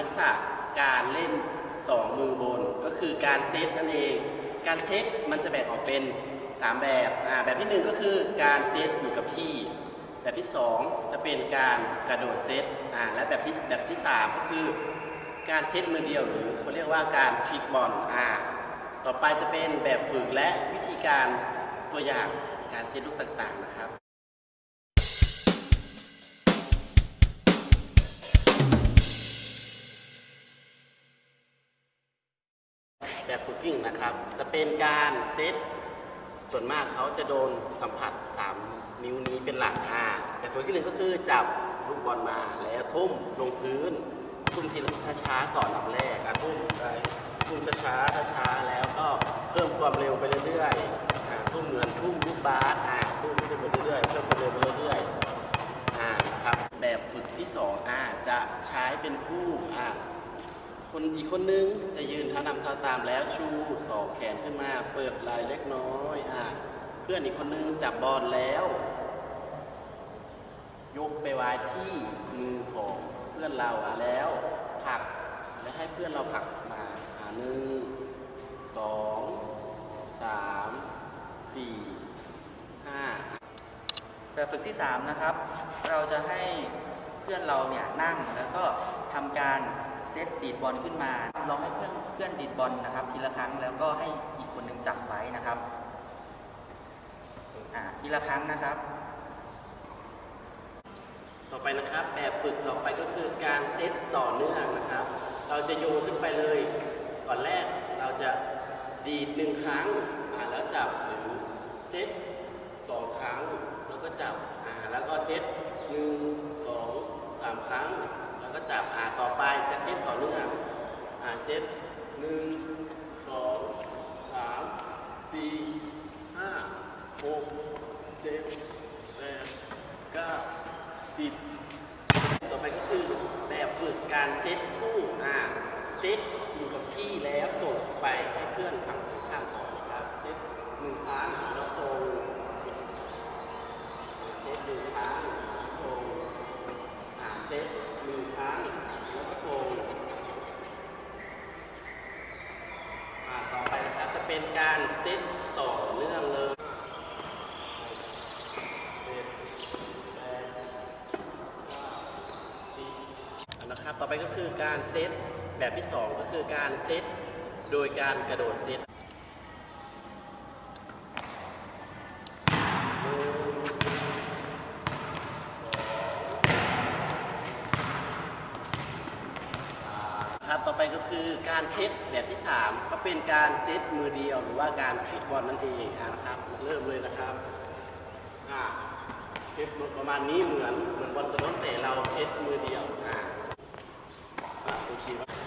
ทักษะการเล่น 2 มือบนก็คือการเซตนั่นเอง การเซตมันจะแบ่งออกเป็น 3 แบบอ่าแบบที่ 1 ก็คือการเซตอยู่กับที่ แบบที่ 2 จะเป็นการกระโดดเซตอ่าและแบบที่แบบที่ 3 ก็คือการเซตมือเดียวหรือเขาเรียกว่าการทริกบอลอ่าต่อไปจะเป็นแบบฝึกและวิธีการตัวอย่างการเซตลูกต่างๆนะครับ แบบฝึกกิ้งนะครับ จะเป็นการเซตส่วนมากเขาจะโดนสัมผัส 3 นิ้วนี้เป็นหลักอ่าแบบฝึกที่หนึ่งก็คือจับลูกบอลมาแล้วทุ่มลงพื้น ทุ่มทีละช้าๆก่อนลำแรกอะทุ่มไปทุ่มช้าๆช้าๆแล้วก็เพิ่มความเร็วไปเรื่อยๆอ่าทุ่มเหมือนทุ่มลูกบาสอ่าทุ่มขึ้นไปเรื่อยๆเพิ่มความเร็วไปเรื่อยๆอ่าครับแบบฝึกที่สองอ่าจะใช้เป็นคู่อ่า คนอีกคนนึงจะยืนเท้านำเท้าตามแล้วชูสองแขนขึ้นมา เปิดไหล่เล็กน้อยอะเพื่อนอีกคนนึงจับบอลแล้ว ยกไปไว้ที่มือของเพื่อนเราอะแล้วผลักและให้เพื่อนเราผลักมาอะหนึ่งสองสามสี่ห้าแบบฝึกที่ 3 นะครับ เราจะให้เพื่อนเราเนี่ยนั่งแล้วก็ทำการ เซตดีดบอลขึ้นมาลองให้เพื่อนเพื่อนดีดบอลนะครับ ทีละครั้งแล้วก็ให้อีกคนหนึ่งจับไว้นะครับทีละครั้งนะครับ ต่อไปนะครับแบบฝึกต่อไปก็คือการเซตต่อเนื่องนะครับ เราจะโยนขึ้นไปเลยก่อนแรกเราจะดีดหนึ่งครั้งอ่าแล้วจับหรือเซตสองครั้งแล้วก็จับอ่าแล้วก็เซตหนึ่งสองสามครั้ง แล้วก็จับอ่าต่อไปจะเซตต่อเนื่องอ่าเซตหนึ่งสองสามสี่ห้าหก เจ็ดแปดเก้าสิบต่อไปก็คือแบบฝึกการเซตคู่อ่าเซตอยู่กับที่แล้วส่งไปให้เพื่อนฝั่งตรงข้ามก่อนนะครับเซตหนึ่งครั้งแล้วส่งเซตหนึ่งครั้งส่งอ่าเซตหนึ่งครั้งแล้วก็ส่งอ่าต่อไปนะครับจะเป็นการเซตต่อเนื่องเลย นะครับ ต่อไปก็คือการเซตแบบที่ 2 ก็คือการเซตโดยการกระโดดเซตครับต่อไปก็คือการเซตแบบที่ 3 ก็เป็นการเซตมือเดียวหรือว่าการทริกบอลนั่นเองนะครับ เริ่มเลยนะครับเซตประมาณนี้เหมือนเหมือนบอลจะล้นเตะเราเซตมือเดียวอ่า Thank you.